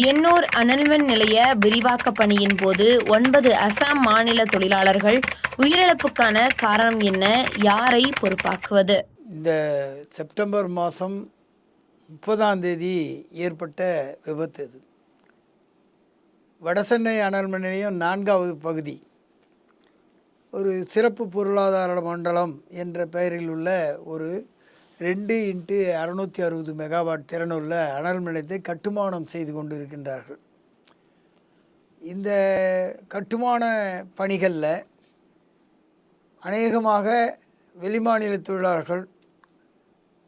எண்ணூர் அனல்மின் நிலைய விரிவாக்க பணியின் போது ஒன்பது அசாம் மாநில தொழிலாளர்கள் உயிரிழப்புக்கான காரணம் என்ன? யாரை பொறுப்பாக்குவது? இந்த செப்டம்பர் மாதம் முப்பதாம் தேதி ஏற்பட்ட விபத்து இது. வடசென்னை அனல்மின் நிலையம் நான்காவது பகுதி. ஒரு சிறப்பு பொருளாதார மண்டலம் என்ற பெயரில் உள்ள ஒரு ரெண்டு இன்ட்டு அறுநூற்றி அறுபது மெகாவாட் திறனுள்ள அனல் நிலையத்தை கட்டுமானம் செய்து கொண்டு இருக்கின்றார்கள் இந்த கட்டுமான பணிகளில் அநேகமாக வெளிமாநில தொழிலாளர்கள்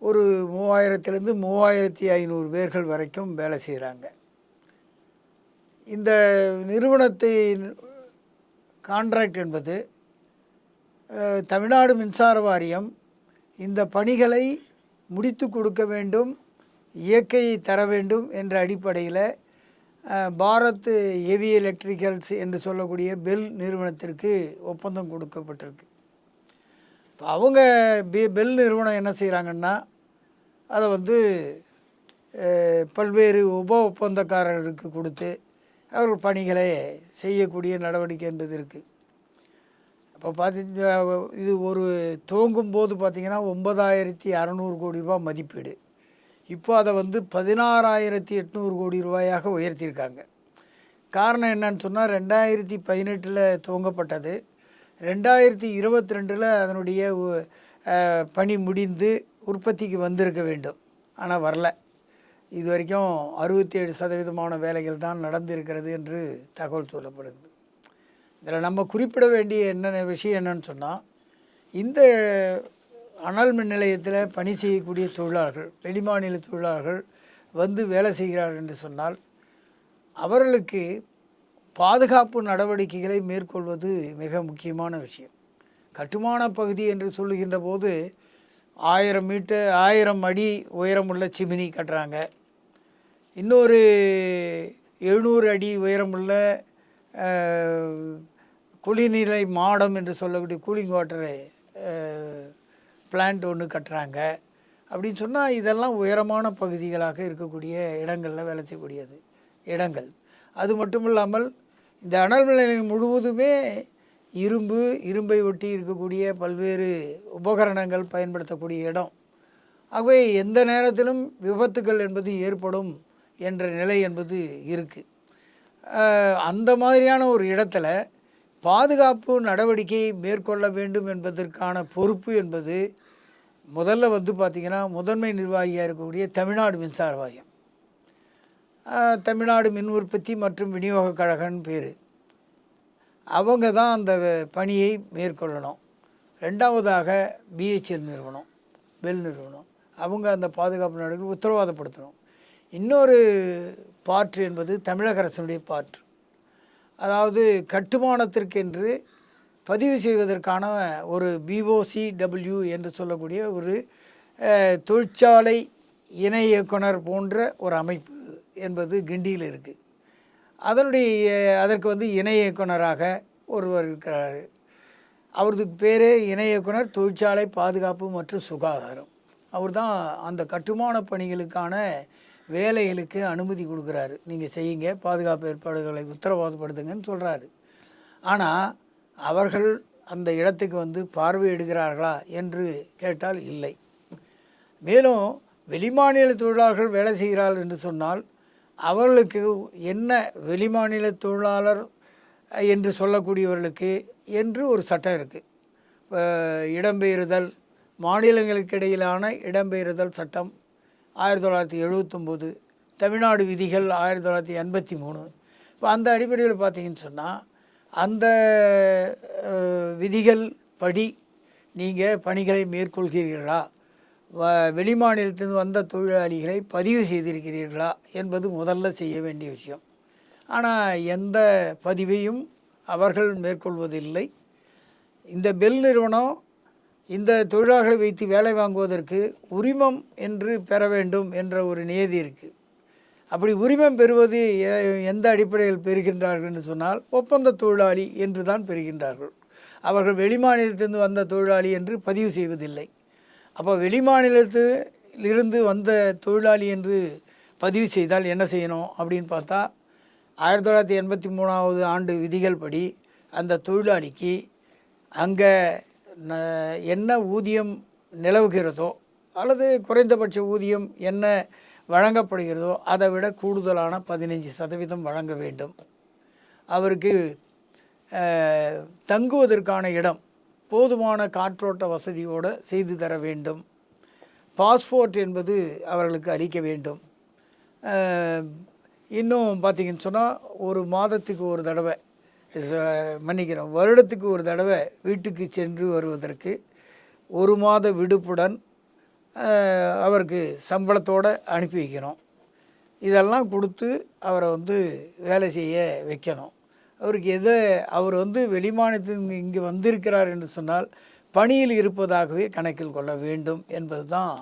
ஒரு மூவாயிரத்திலேருந்து மூவாயிரத்தி ஐநூறு பேர்கள் வரைக்கும் வேலை செய்கிறாங்க இந்த நிறுவனத்தை கான்ட்ராக்ட் என்பது தமிழ்நாடு மின்சார வாரியம் இந்த பணிகளை முடித்து கொடுக்க வேண்டும் இயற்கையை தர வேண்டும் என்ற அடிப்படையில் பாரத் ஹெவி எலக்ட்ரிக்கல்ஸ் என்று சொல்லக்கூடிய பெல் நிறுவனத்திற்கு ஒப்பந்தம் கொடுக்கப்பட்டிருக்கு. இப்போ அவங்க பெ பெல் நிறுவனம் என்ன செய்கிறாங்கன்னா அதை வந்து பல்வேறு உப ஒப்பந்தக்காரர்களுக்கு கொடுத்து அவர்கள் பணிகளை செய்யக்கூடிய நடவடிக்கை என்பது இருக்குது இப்போ பார்த்தீங்க இது ஒரு துவங்கும் போது பார்த்திங்கன்னா ஒன்பதாயிரத்தி அறநூறு கோடி ரூபாய் மதிப்பீடு. இப்போ அதை வந்து பதினாறாயிரத்தி எட்நூறு கோடி ரூபாயாக உயர்த்தியிருக்காங்க. காரணம் என்னன்னு சொன்னால் ரெண்டாயிரத்தி பதினெட்டில் துவங்கப்பட்டது. ரெண்டாயிரத்தி இருபத்தி ரெண்டில் அதனுடைய பணி முடிந்து உற்பத்திக்கு வந்திருக்க வேண்டும். ஆனால் வரல. இது வரைக்கும் அறுபத்தி ஏழு சதவீதமான வேலைகள் தான் நடந்திருக்கிறது என்று தகவல் சொல்லப்படுது. இதில் நம்ம குறிப்பிட வேண்டிய என்னென்ன விஷயம் என்னன்னு சொன்னால் இந்த அனல் மின் நிலையத்தில் பணி செய்யக்கூடிய தொழிலாளர்கள் வெளிமாநில தொழிலாளர்கள் வந்து வேலை செய்கிறார்கள் என்று சொன்னால் அவர்களுக்கு பாதுகாப்பு நடவடிக்கைகளை மேற்கொள்வது மிக முக்கியமான விஷயம். கட்டுமான பகுதி என்று சொல்லுகின்ற போது ஆயிரம் மீட்டர் ஆயிரம் அடி உயரமுள்ள சிமினி கட்டுறாங்க. இன்னொரு எழுநூறு அடி உயரமுள்ள குளிநிலை குளிர்நிலை மாடம் என்று சொல்லக்கூடிய கூலிங் வாட்டரை பிளான்ட் ஒன்று கட்டுறாங்க. அப்படின்னு சொன்னால் இதெல்லாம் உயரமான பகுதிகளாக இருக்கக்கூடிய இடங்களில் வேலை செய்யக்கூடியது. இடங்கள். அது மட்டும் இல்லாமல் இந்த அனல் நிலையம் முழுவதுமே இரும்பு இரும்பை ஒட்டி இருக்கக்கூடிய பல்வேறு உபகரணங்கள் பயன்படுத்தக்கூடிய இடம். ஆகவே எந்த நேரத்திலும் விபத்துக்கள் என்பது ஏற்படும் என்ற நிலை என்பது இருக்குது அந்த மாதிரியான ஒரு இடத்துல பாதுகாப்பு நடவடிக்கையை மேற்கொள்ள வேண்டும் என்பதற்கான பொறுப்பு என்பது முதல்ல வந்து பார்த்திங்கன்னா முதன்மை நிர்வாகியாக இருக்கக்கூடிய தமிழ்நாடு மின்சார வாரியம். தமிழ்நாடு மின் உற்பத்தி மற்றும் விநியோக கழகன்னு பேர். அவங்க தான் அந்த பணியை மேற்கொள்ளணும். ரெண்டாவதாக பிஹெச்எல் நிறுவனம் பெல் நிறுவனம். அவங்க அந்த பாதுகாப்பு நடவடிக்கை உத்தரவாதப்படுத்தணும். இன்னொரு பாற்று என்பது தமிழக அரசனுடைய பாற்று அதாவது கட்டுமானத்திற்கென்று பதிவு செய்வதற்கான ஒரு பிஓசிடபிள்யூ என்று சொல்லக்கூடிய ஒரு தொழிற்சாலை இணை இயக்குனர் போன்ற ஒரு அமைப்பு என்பது கிண்டியில் இருக்குது அதனுடைய அதற்கு வந்து இணை இயக்குனராக ஒருவர் இருக்கிறார். அவருக்கு பேரே இணை இயக்குனர் தொழிற்சாலை பாதுகாப்பு மற்றும் சுகாதாரம். அவர் தான் அந்த கட்டுமான பணிகளுக்கான வேலைகளுக்கு அனுமதி கொடுக்குறாரு. நீங்கள் செய்யுங்க பாதுகாப்பு ஏற்பாடுகளை உத்தரவாதப்படுத்துங்கன்னு சொல்கிறாரு ஆனால் அவர்கள் அந்த இடத்துக்கு வந்து பார்வையிடுகிறார்களா என்று கேட்டால் இல்லை. மேலும் வெளிமாநில தொழிலாளர்கள் வேலை செய்கிறார்கள் என்று சொன்னால் அவர்களுக்கு என்ன வெளிமாநில தொழிலாளர் என்று சொல்லக்கூடியவர்களுக்கு என்று ஒரு சட்டம் இருக்குது இடம்பெயர்தல் மாநிலங்களுக்கு இடையிலான இடம்பெயர்தல் சட்டம் ஆயிரத்தி தொள்ளாயிரத்தி எழுபத்தொம்போது தமிழ்நாடு விதிகள் ஆயிரத்தி தொள்ளாயிரத்தி எண்பத்தி மூணு. இப்போ அந்த அடிப்படையில் பார்த்தீங்கன்னு சொன்னால் அந்த விதிகள் படி நீங்கள் பணிகளை மேற்கொள்கிறீர்களா? வ வெளிமாநிலத்திலிருந்து வந்த தொழிலாளிகளை பதிவு செய்திருக்கிறீர்களா? என்பது முதல்ல செய்ய வேண்டிய விஷயம். ஆனால் எந்த பதிவையும் அவர்கள் மேற்கொள்வதில்லை. இந்த பெல் நிறுவனம் இந்த தொழிலாளர்களை வைத்து வேலை வாங்குவதற்கு உரிமம் என்று பெற வேண்டும் என்ற ஒரு நியதி இருக்குது அப்படி உரிமம் பெறுவது எந்த அடிப்படையில் பெறுகின்றார்கள் என்று சொன்னால் ஒப்பந்த தொழிலாளி என்று தான் பெறுகின்றார்கள். அவர்கள் வெளிமாநிலத்திலிருந்து வந்த தொழிலாளி என்று பதிவு செய்வதில்லை. அப்போ வெளிமாநிலத்திலிருந்து வந்த தொழிலாளி என்று பதிவு செய்தால் என்ன செய்யணும் அப்படின்னு பார்த்தா ஆயிரத்தி தொள்ளாயிரத்தி எண்பத்தி மூணாவது ஆண்டு விதிகள் படி அந்த தொழிலாளிக்கு அங்கே என்ன ஊதியம் நிலவுகிறதோ அல்லது குறைந்தபட்ச ஊதியம் என்ன வழங்கப்படுகிறதோ அதை விட கூடுதலான பதினைஞ்சு சதவீதம் வழங்க வேண்டும். அவருக்கு தங்குவதற்கான இடம் போதுமான காற்றோட்ட வசதியோடு செய்து தர வேண்டும். பாஸ்போர்ட் என்பது அவர்களுக்கு அளிக்க வேண்டும். இன்னும் பார்த்திங்கன்னு சொன்னால் ஒரு மாதத்துக்கு ஒரு தடவை மன்னிக்கிறோம் வருடத்துக்கு ஒரு தடவை வீட்டுக்கு சென்று வருவதற்கு ஒரு மாத விடுப்புடன் அவருக்கு சம்பளத்தோடு அனுப்பி வைக்கணும். இதெல்லாம் கொடுத்து அவரை வந்து வேலை செய்ய வைக்கணும். அவருக்கு எதை அவர் வந்து வெளிமாநிலத்தில் இங்கே வந்திருக்கிறார் என்று சொன்னால் பணியில் இருப்பதாகவே கணக்கில் கொள்ள வேண்டும் என்பது தான்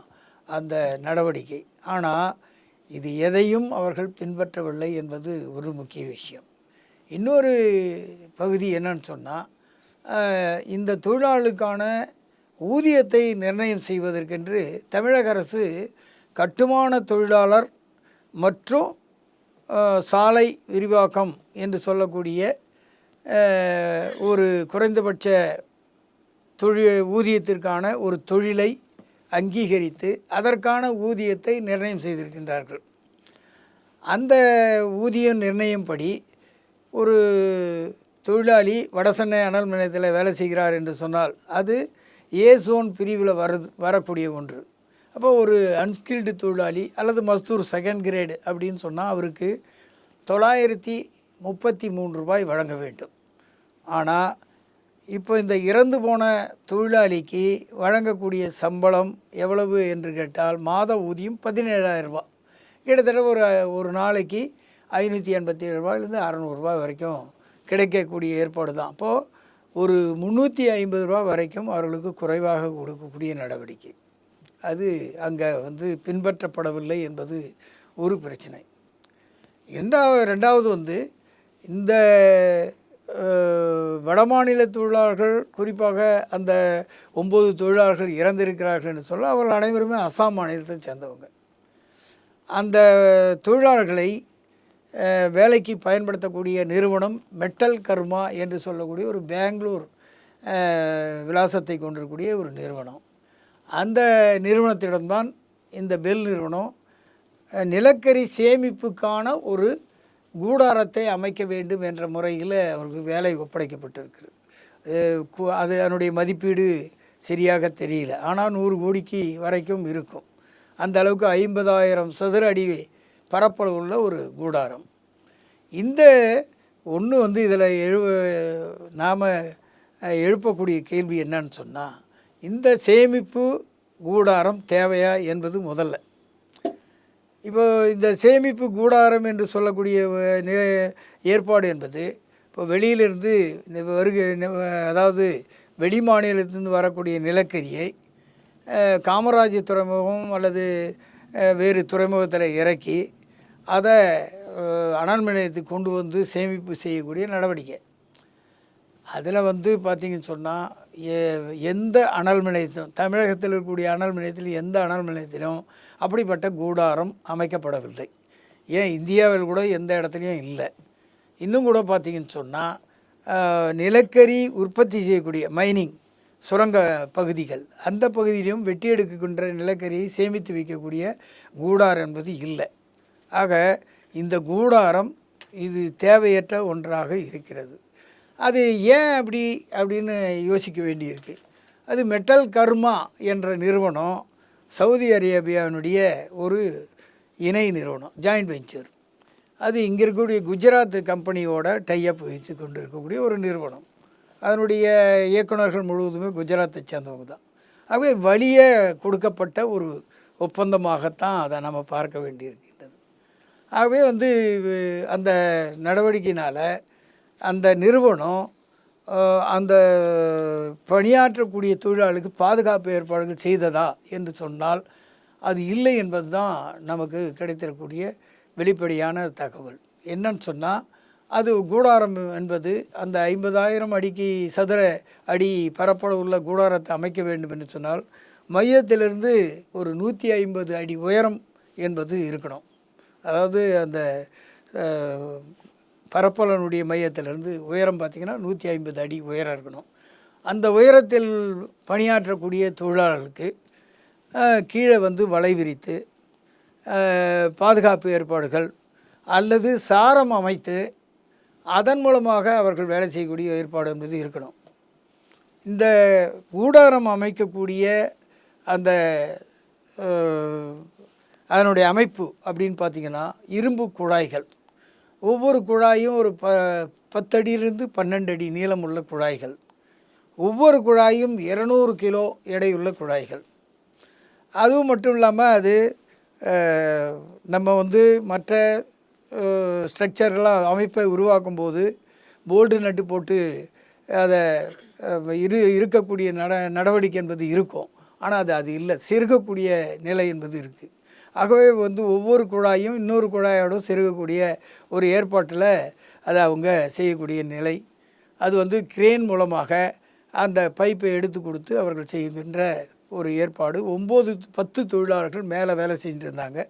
அந்த நடவடிக்கை. ஆனால் இது எதையும் அவர்கள் பின்பற்றவில்லை என்பது ஒரு முக்கிய விஷயம். இன்னொரு பகுதி என்னன்னு சொன்னால் இந்த தொழிலாளர்களுக்கான ஊதியத்தை நிர்ணயம் செய்வதற்கென்று தமிழக அரசு கட்டுமான தொழிலாளர் மற்றும் சாலை விரிவாக்கம் என்று சொல்லக்கூடிய ஒரு குறைந்தபட்ச தொழில் ஊதியத்திற்கான ஒரு தொழிலை அங்கீகரித்து அதற்கான ஊதியத்தை நிர்ணயம் செய்திருக்கின்றார்கள். அந்த ஊதிய நிர்ணயம் படி ஒரு தொழிலாளி வடசென்னை அனல் நிலையத்தில் வேலை செய்கிறார் என்று சொன்னால் அது ஏ சோன் பிரிவில் வரது வரக்கூடிய ஒன்று. அப்போ ஒரு அன்ஸ்கில்டு தொழிலாளி அல்லது மஸ்தூர் செகண்ட் கிரேடு அப்படின்னு சொன்னால் அவருக்கு தொள்ளாயிரத்தி முப்பத்தி மூன்று ரூபாய் வழங்க வேண்டும். ஆனால் இப்போ இந்த இறந்து போன தொழிலாளிக்கு வழங்கக்கூடிய சம்பளம் எவ்வளவு என்று கேட்டால் மாத ஊதியம் பதினேழாயிரம் ரூபா கிட்டத்தட்ட ஒரு ஒரு நாளைக்கு ஐநூற்றி எண்பத்தி ஏழு ரூபாயிலேருந்து அறநூறுரூவா வரைக்கும் கிடைக்கக்கூடிய ஏற்பாடு தான். அப்போது ஒரு முந்நூற்றி ஐம்பது ரூபா வரைக்கும் அவர்களுக்கு குறைவாக கொடுக்கக்கூடிய நடவடிக்கை. அது அங்கே வந்து பின்பற்றப்படவில்லை என்பது ஒரு பிரச்சனை. ரெண்டாவது ரெண்டாவது வந்து இந்த வடமாநில தொழிலாளர்கள் குறிப்பாக அந்த ஒம்பது தொழிலாளர்கள் இறந்திருக்கிறார்கள் என்று சொல்ல அவர்கள் அனைவருமே அசாம் மாநிலத்தை சேர்ந்தவங்க. அந்த தொழிலாளர்களை வேலைக்கு பயன்படுத்தக்கூடிய நிறுவனம் மெட்டல் கர்மா என்று சொல்லக்கூடிய ஒரு பெங்களூர் விலாசத்தை கொண்டிருக்கூடிய ஒரு நிறுவனம். அந்த நிறுவனத்திடம்தான் இந்த பெல் நிறுவனம் நிலக்கரி சேமிப்புக்கான ஒரு கூடாரத்தை அமைக்க வேண்டும் என்ற முறையில் அவருக்கு வேலை ஒப்படைக்கப்பட்டிருக்குது. கு- அது அதனுடைய மதிப்பீடு சரியாக தெரியல. ஆனால் நூறு கோடிக்கு வரைக்கும் இருக்கும். அந்த அளவுக்கு ஐம்பதாயிரம் சதுர அடி பரப்பளவு உள்ள ஒரு கூடாரம். இந்த ஒன்று வந்து இதில் எழு நாம் எழுப்பக்கூடிய கேள்வி என்னன்னு சொன்னால் இந்த சேமிப்பு கூடாரம் தேவையா என்பது முதல்ல. இப்போ இந்த சேமிப்பு கூடாரம் என்று சொல்லக்கூடிய ஏற்பாடு என்பது இப்போ வெளியிலிருந்து வருகை அதாவது வெளி மாநிலத்திலிருந்து வரக்கூடிய நிலக்கரியை காமராஜ் துறைமுகம் அல்லது வேறு துறைமுகத்தில் இறக்கி அதை அனல் நிலையத்துக்கு கொண்டு வந்து சேமிப்பு செய்யக்கூடிய நடவடிக்கை. அதில் வந்து பார்த்திங்கன்னு சொன்னால் எந்த அனல் நிலையத்திலும் தமிழகத்தில் இருக்கக்கூடிய அனல் நிலையத்தில் எந்த அனல் நிலையத்திலும் அப்படிப்பட்ட கூடாரம் அமைக்கப்படவில்லை. ஏன் இந்தியாவில் கூட எந்த இடத்துலையும் இல்லை. இன்னும் கூட பார்த்திங்கன்னு சொன்னால் நிலக்கரி உற்பத்தி செய்யக்கூடிய மைனிங் சுரங்க பகுதிகள் அந்த பகுதியிலும் வெட்டி எடுக்கின்ற நிலக்கரியை சேமித்து வைக்கக்கூடிய கூடாரம் என்பது இல்லை. ஆக இந்த கூடாரம் இது தேவையற்ற ஒன்றாக இருக்கிறது. அது ஏன் அப்படி அப்படின்னு யோசிக்க வேண்டியிருக்கு. அது மெட்டல் கர்மா என்ற நிறுவனம் சவுதி அரேபியாவினுடைய ஒரு இணை நிறுவனம் ஜாயிண்ட் வெஞ்சர் அது இங்கே இருக்கக்கூடிய குஜராத் கம்பெனியோட டைஅப் வைத்து கொண்டு இருக்கக்கூடிய ஒரு நிறுவனம். அதனுடைய இயக்குனர்கள் முழுவதுமே குஜராத்தை சேர்ந்தவங்க தான். ஆகவே வழியே கொடுக்கப்பட்ட ஒரு ஒப்பந்தமாகத்தான் அதை நம்ம பார்க்க வேண்டியிருக்கு. ஆகவே வந்து அந்த நடவடிக்கையினால் அந்த நிறுவனம் அந்த பணியாற்றக்கூடிய தொழிலாளருக்கு பாதுகாப்பு ஏற்பாடுகள் செய்ததா என்று சொன்னால் அது இல்லை என்பது தான் நமக்கு கிடைத்திருக்கூடிய வெளிப்படையான தகவல். என்னன்னு சொன்னால் அது கூடாரம் என்பது அந்த ஐம்பதாயிரம் அடிக்கு சதுர அடி பரப்பளவு உள்ள கூடாரத்தை அமைக்க வேண்டும் என்று சொன்னால் மையத்திலிருந்து ஒரு நூற்றி ஐம்பது அடி உயரம் என்பது இருக்கணும். அதாவது அந்த பரப்பலனுடைய மையத்திலிருந்து உயரம் பார்த்திங்கன்னா நூற்றி ஐம்பது அடி உயரம் இருக்கணும். அந்த உயரத்தில் பணியாற்றக்கூடிய தொழிலாளர்களுக்கு கீழே வந்து வலை விரித்து பாதுகாப்பு ஏற்பாடுகள் அல்லது சாரம் அமைத்து அதன் மூலமாக அவர்கள் வேலை செய்யக்கூடிய ஏற்பாடு என்பது இருக்கணும். இந்த கூடாரம் அமைக்கக்கூடிய அந்த அதனுடைய அமைப்பு அப்படின்னு பார்த்தீங்கன்னா இரும்பு குழாய்கள். ஒவ்வொரு குழாயும் ஒரு ப பத்தடியிலிருந்து பன்னெண்டு அடி நீளம் உள்ள குழாய்கள். ஒவ்வொரு குழாயும் இரநூறு கிலோ எடையுள்ள குழாய்கள். அதுவும் மட்டும் இல்லாமல் அது நம்ம வந்து மற்ற ஸ்ட்ரக்சர்லாம் அமைப்பை உருவாக்கும் போது போல்டு நட்டு போட்டு அதை இரு இருக்கக்கூடிய நட நடவடிக்கை என்பது இருக்கும். ஆனால் அது அது இல்லை. செருகக்கூடிய நிலை என்பது இருக்குது ஆகவே வந்து ஒவ்வொரு குழாயும் இன்னொரு குழாயோட செருகக்கூடிய ஒரு ஏற்பாட்டில் அதை அவங்க செய்யக்கூடிய நிலை. அது வந்து கிரேன் மூலமாக அந்த பைப்பை எடுத்து கொடுத்து அவர்கள் செய்கின்ற ஒரு ஏற்பாடு. ஒம்பது பத்து தொழிலாளர்கள் மேலே வேலை செஞ்சுருந்தாங்க.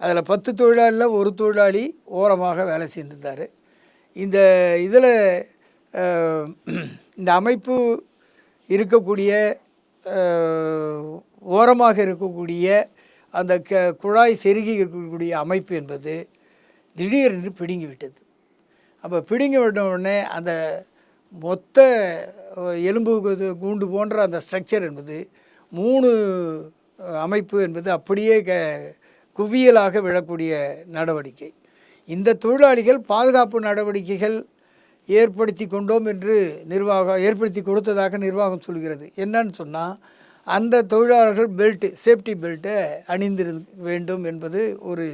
அதில் பத்து தொழிலாளியில் ஒரு தொழிலாளி ஓரமாக வேலை செஞ்சுருந்தார். இந்த இதில் இந்த அமைப்பு இருக்கக்கூடிய ஓரமாக இருக்கக்கூடிய அந்த க குழாய் செருகி இருக்கக்கூடிய அமைப்பு என்பது திடீரென்று பிடுங்கி விட்டது அப்போ பிடுங்கி விட்ட உடனே அந்த மொத்த எலும்பு கூண்டு போன்ற அந்த ஸ்ட்ரக்சர் என்பது மூணு அமைப்பு என்பது அப்படியே க குவியலாக விழக்கூடிய நடவடிக்கை. இந்த தொழிலாளிகள் பாதுகாப்பு நடவடிக்கைகள் ஏற்படுத்தி கொண்டோம் என்று நிர்வாகம் ஏற்படுத்தி கொடுத்ததாக நிர்வாகம் சொல்கிறது. என்னன்னு சொன்னால் அந்த தொழிலாளர்கள் பெல்ட்டு சேஃப்டி பெல்ட்டை அணிந்திரு வேண்டும் என்பது ஒரு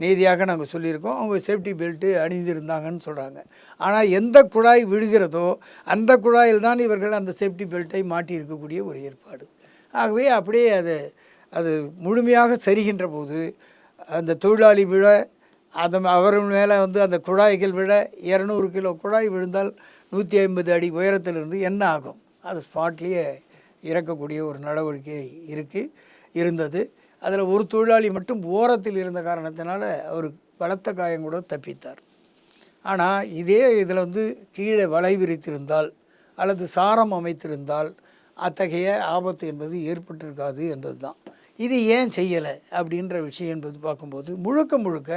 நீதியாக நாங்கள் சொல்லியிருக்கோம். அவங்க சேஃப்டி பெல்ட்டு அணிந்திருந்தாங்கன்னு சொல்கிறாங்க ஆனால் எந்த குழாய் விழுகிறதோ அந்த குழாயில் தான் இவர்கள் அந்த சேஃப்டி பெல்ட்டை மாட்டி இருக்கக்கூடிய ஒரு ஏற்பாடு. ஆகவே அப்படியே அது அது முழுமையாக சரிகின்ற போது அந்த தொழிலாளி விழ அந்த அவர் மேலே வந்து அந்த குழாய்கள் விழ இரநூறு கிலோ குழாய் விழுந்தால் நூற்றி ஐம்பது அடி உயரத்திலிருந்து என்ன ஆகும்? அது ஸ்பாட்லேயே இறக்கக்கூடிய ஒரு நடவடிக்கை இருக்குது இருந்தது. அதில் ஒரு தொழிலாளி மட்டும் ஓரத்தில் இருந்த காரணத்தினால அவர் பலத்த காயம் கூட தப்பித்தார். ஆனால் இதே இதில் வந்து கீழே வலை விரித்திருந்தால் அல்லது சாரம் அமைத்திருந்தால் அத்தகைய ஆபத்து என்பது ஏற்பட்டிருக்காது என்பது தான் இது ஏன் செய்யலை அப்படின்ற விஷயம் என்பது பார்க்கும்போது முழுக்க முழுக்க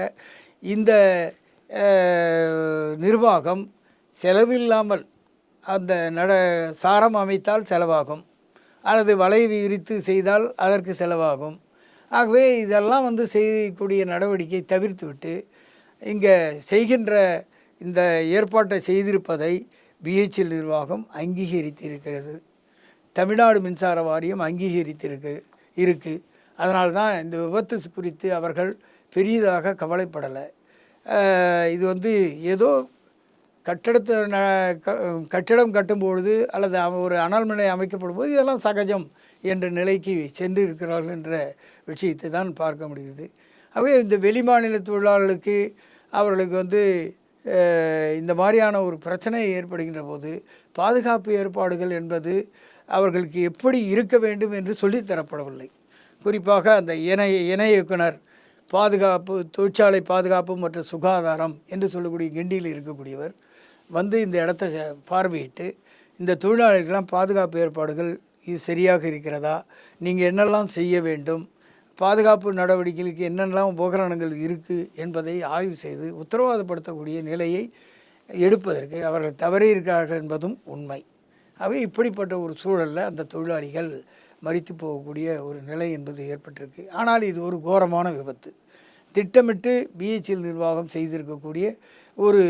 இந்த நிர்வாகம் செலவில்லாமல் அந்த நட சாரம் அமைத்தால் செலவாகும். அல்லது வலை விரித்து செய்தால் அதற்கு செலவாகும். ஆகவே இதெல்லாம் வந்து செய்யக்கூடிய நடவடிக்கை தவிர்த்துவிட்டு இங்கே செய்கின்ற இந்த ஏற்பாட்டை செய்திருப்பதை பிஹெச்எல் நிர்வாகம் அங்கீகரித்திருக்கிறது. தமிழ்நாடு மின்சார வாரியம் அங்கீகரித்திருக்கு இருக்குது அதனால் தான் இந்த விபத்து குறித்து அவர்கள் பெரியதாக கவலைப்படலை. இது வந்து ஏதோ கட்டடத்தை க- கட்டிடம் கட்டும்பொழுது அல்லது ஒரு அனல் அமைக்கப்படும் போது இதெல்லாம் சகஜம் என்ற நிலைக்கு சென்று இருக்கிறார்கள் என்ற விஷயத்தை தான் பார்க்க முடிகிறது. ஆகவே இந்த வெளிமாநில தொழிலாளர்களுக்கு அவர்களுக்கு வந்து இந்த மாதிரியான ஒரு பிரச்சனை ஏற்படுகின்ற போது பாதுகாப்பு ஏற்பாடுகள் என்பது அவர்களுக்கு எப்படி இருக்க வேண்டும் என்று சொல்லித்தரப்படவில்லை குறிப்பாக அந்த இணைய இணை இயக்குனர் பாதுகாப்பு தொழிற்சாலை பாதுகாப்பு மற்றும் சுகாதாரம் என்று சொல்லக்கூடிய கிண்டியில் இருக்கக்கூடியவர் வந்து இந்த இடத்த பார்வையிட்டு இந்த தொழிலாளர்களெலாம் பாதுகாப்பு ஏற்பாடுகள் இது சரியாக இருக்கிறதா? நீங்கள் என்னெல்லாம் செய்ய வேண்டும்? பாதுகாப்பு நடவடிக்கைகளுக்கு என்னெல்லாம் உபகரணங்கள் இருக்குது என்பதை ஆய்வு செய்து உத்தரவாதப்படுத்தக்கூடிய நிலையை எடுப்பதற்கு அவர்கள் தவறி இருக்கிறார்கள் என்பதும் உண்மை. ஆகவே இப்படிப்பட்ட ஒரு சூழலில் அந்த தொழிலாளிகள் மறித்து போகக்கூடிய ஒரு நிலை என்பது ஏற்பட்டிருக்கு. ஆனால் இது ஒரு கோரமான விபத்து. திட்டமிட்டு பிஹெச்எல் நிர்வாகம் செய்திருக்கக்கூடிய ஒரு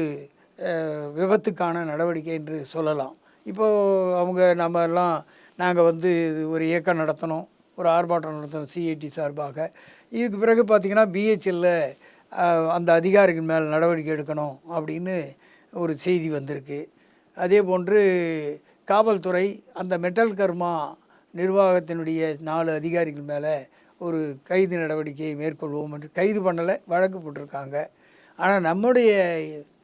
விபத்துக்கான நடவடிக்கை என்று சொல்லலாம். இப்போது அவங்க நம்ம எல்லாம் நாங்கள் வந்து இது ஒரு இயக்கம் நடத்தணும் ஒரு ஆர்ப்பாட்டம் நடத்தணும் சிஐடி சார்பாக. இதுக்கு பிறகு பார்த்திங்கன்னா பிஹெச்எல்ல அந்த அதிகாரிகள் மேல் நடவடிக்கை எடுக்கணும் அப்படின்னு ஒரு செய்தி வந்திருக்கு. அதே போன்று காவல்துறை அந்த மெட்டல் கர்மா நிர்வாகத்தினுடைய நாலு அதிகாரிகள் மேலே ஒரு கைது நடவடிக்கையை மேற்கொள்வோம் என்று கைது பண்ணலை வழக்கு போட்டிருக்காங்க. ஆனால் நம்முடைய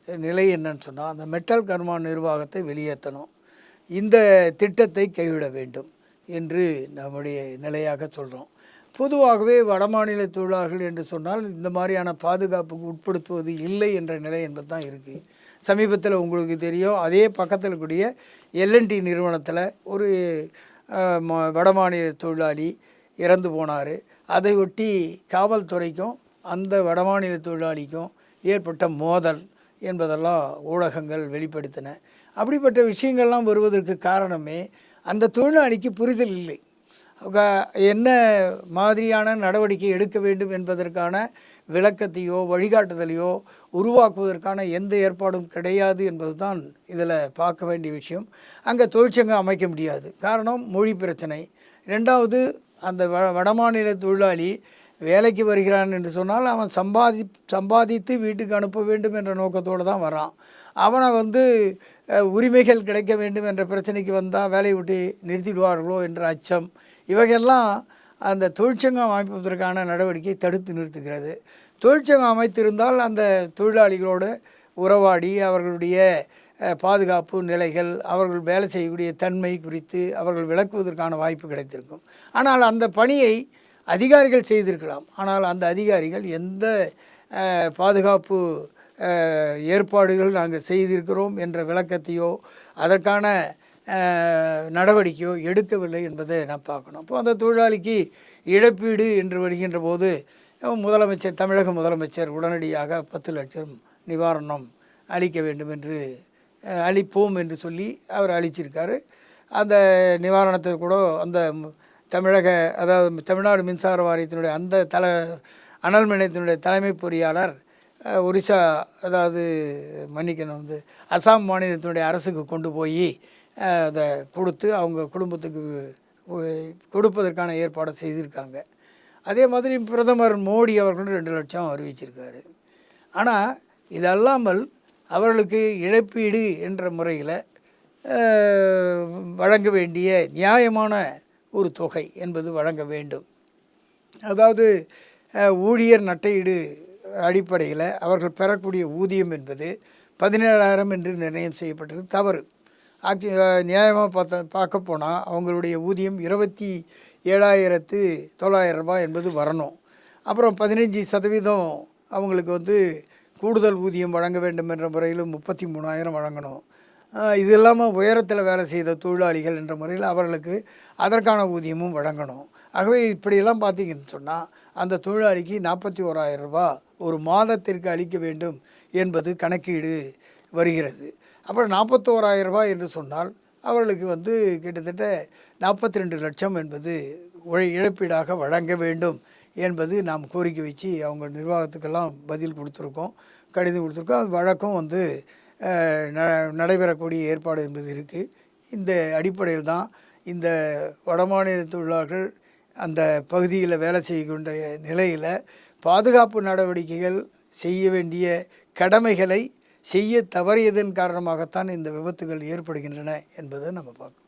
நிலை என்னன்னு சொன்னால் அந்த மெட்டல் கர்மா நிர்வாகத்தை வெளியேற்றணும். இந்த திட்டத்தை கைவிட வேண்டும் என்று நம்முடைய நிலையாக சொல்கிறோம் பொதுவாகவே வடமாநில தொழிலாளர்கள் என்று சொன்னால் இந்த மாதிரியான பாதுகாப்புக்கு உட்படுத்துவது இல்லை என்ற நிலை என்பது தான் இருக்குது சமீபத்தில் உங்களுக்கு தெரியும் அதே பக்கத்தில் இருக்கக்கூடிய எல்என்டி நிறுவனத்தில் ஒரு வடமாநில தொழிலாளி இறந்து போனார். அதை ஒட்டி காவல்துறைக்கும் அந்த வடமாநில தொழிலாளிக்கும் ஏற்பட்ட மோதல் என்பதெல்லாம் ஊடகங்கள் வெளிப்படுத்தின. அப்படிப்பட்ட விஷயங்கள்லாம் வருவதற்கு காரணமே அந்த தொழிலாளிக்கு புரிதல் இல்லை. என்ன மாதிரியான நடவடிக்கை எடுக்க வேண்டும் என்பதற்கான விளக்கத்தையோ வழிகாட்டுதலையோ உருவாக்குவதற்கான எந்த ஏற்பாடும் கிடையாது என்பது தான் இதில் பார்க்க வேண்டிய விஷயம். அங்கே தொழிற்சங்கம் அமைக்க முடியாது. காரணம் மொழி பிரச்சனை. ரெண்டாவது அந்த வ வடமாநில தொழிலாளி வேலைக்கு வருகிறான் என்று சொன்னால் அவன் சம்பாதி சம்பாதித்து வீட்டுக்கு அனுப்ப வேண்டும் என்ற நோக்கத்தோடு தான் வரான். அவனை வந்து உரிமைகள் கிடைக்க வேண்டும் என்ற பிரச்சனைக்கு வந்தால் வேலையை விட்டு நிறுத்திடுவார்களோ என்ற அச்சம். இவைகள்லாம் அந்த தொழிற்சங்கம் அமைப்பதற்கான நடவடிக்கை தடுத்து நிறுத்துகிறது. தொழிற்சங்கம் அமைத்திருந்தால் அந்த தொழிலாளிகளோடு உறவாடி அவர்களுடைய பாதுகாப்பு நிலைகள் அவர்கள் வேலை செய்யக்கூடிய தன்மை குறித்து அவர்கள் விளக்குவதற்கான வாய்ப்பு கிடைத்திருக்கும். ஆனால் அந்த பணியை அதிகாரிகள் செய்திருக்கலாம். ஆனால் அந்த அதிகாரிகள் எந்த பாதுகாப்பு ஏற்பாடுகள் நாங்கள் செய்திருக்கிறோம் என்ற விளக்கத்தையோ அதற்கான நடவடிக்கையோ எடுக்கவில்லை என்பதை நான் பார்க்கணும். அப்போ அந்த தொழிலாளிக்கு இழப்பீடு என்று வருகின்ற போது முதலமைச்சர் தமிழக முதலமைச்சர் உடனடியாக பத்து லட்சம் நிவாரணம் அளிக்க வேண்டும் என்று அளிப்போம் என்று சொல்லி அவர் அளிச்சிருக்காரு. அந்த நிவாரணத்தை கூட அந்த தமிழக அதாவது தமிழ்நாடு மின்சார வாரியத்தினுடைய அந்த தல அனல் நிலையத்தினுடைய தலைமை பொறியாளர் ஒரிசா அதாவது மன்னிக்கணும் வந்து அசாம் மாநிலத்தினுடைய அரசுக்கு கொண்டு போய் அதை கொடுத்து அவங்க குடும்பத்துக்கு கொடுப்பதற்கான ஏற்பாடை செய்திருக்காங்க. அதே மாதிரி பிரதமர் மோடி அவர்களும் ரெண்டு லட்சம் அறிவிச்சிருக்காரு. ஆனால் இது அல்லாமல் அவர்களுக்கு இழப்பீடு என்ற முறையில் வழங்க வேண்டிய நியாயமான ஒரு தொகை என்பது வழங்க வேண்டும். அதாவது ஊழியர் நட்டையீடு அடிப்படையில் அவர்கள் பெறக்கூடிய ஊதியம் என்பது பதினேழாயிரம் என்று நிர்ணயம் செய்யப்பட்டது. தவறு. ஆக்சி நியாயமாக பார்த்த பார்க்க போனால் அவங்களுடைய ஊதியம் இருபத்தி ஏழாயிரத்து தொள்ளாயிரம் ரூபாய் என்பது வரணும். அப்புறம் பதினஞ்சு சதவீதம் அவங்களுக்கு வந்து கூடுதல் ஊதியம் வழங்க வேண்டும் என்ற முறையில் முப்பத்தி மூணாயிரம் வழங்கணும். இது இல்லாமல் உயரத்தில் வேலை செய்த தொழிலாளிகள் என்ற முறையில் அவர்களுக்கு அதற்கான ஊதியமும் வழங்கணும். ஆகவே இப்படியெல்லாம் பார்த்தீங்கன்னு சொன்னால் அந்த தொழிலாளிக்கு நாற்பத்தி ஓராயிரம் ரூபா ஒரு மாதத்திற்கு அளிக்க வேண்டும் என்பது கணக்கீடு வருகிறது. அப்புறம் நாற்பத்தோராயிரம் ரூபாய் என்று சொன்னால் அவர்களுக்கு வந்து கிட்டத்தட்ட நாற்பத்தி ரெண்டு லட்சம் என்பது உழை இழப்பீடாக வழங்க வேண்டும் என்பது நாம் கோரிக்கை வச்சு அவங்க நிர்வாகத்துக்கெல்லாம் பதில் கொடுத்துருக்கோம் கடிதம் கொடுத்துருக்கோம். அது வழக்கம் வந்து நடைபெறக்கூடிய ஏற்பாடு என்பது இருக்குது இந்த அடிப்படையில் தான் இந்த வடமாநில தொழிலாளர்கள் அந்த பகுதியில் வேலை செய்கின்ற நிலையில் பாதுகாப்பு நடவடிக்கைகள் செய்ய வேண்டிய கடமைகளை செய்ய தவறியதன் காரணமாகத்தான் இந்த விபத்துகள் ஏற்படுகின்றன என்பதை நம்ம பார்க்கணும்.